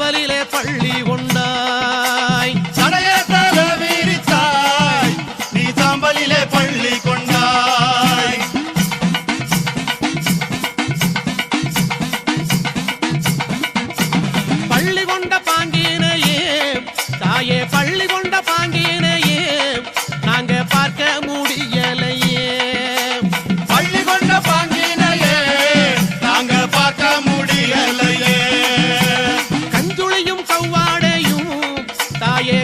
நீ பள்ளி கொண்டாய். சடைய விரித்தாய். நீ சாம்பலிலே பள்ளி கொண்டாய். பள்ளி கொண்ட பாங்கினையே தாயே பள்ளி கொண்ட பாங்க தாயே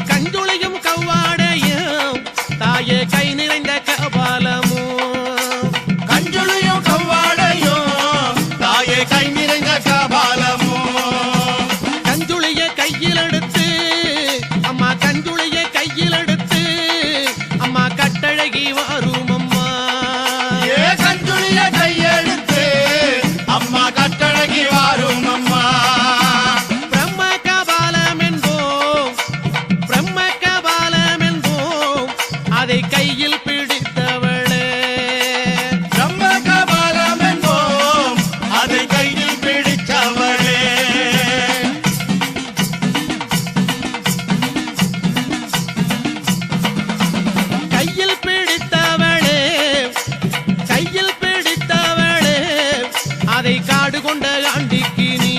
அதை காடு கொண்ட ஆண்டிக்கு நீ.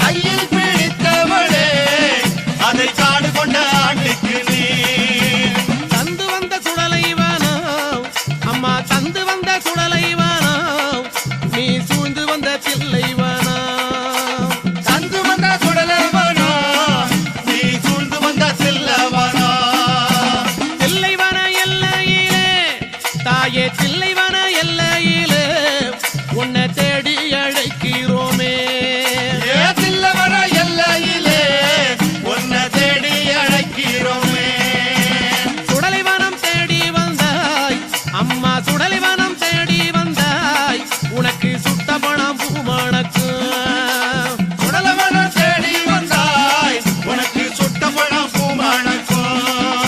கையில் பிடித்தவளே அதை காடு கொண்ட ஆண்டிக்கு நீ. தந்து வந்த சுடலை வானம் அம்மா தந்து வந்த சுடலை வானம் நீ சூழ்ந்து வந்த பிள்ளை வானம் தந்து வந்த சுடலவனா நீ சூழ்ந்து வந்த எல்லையிலே தாயே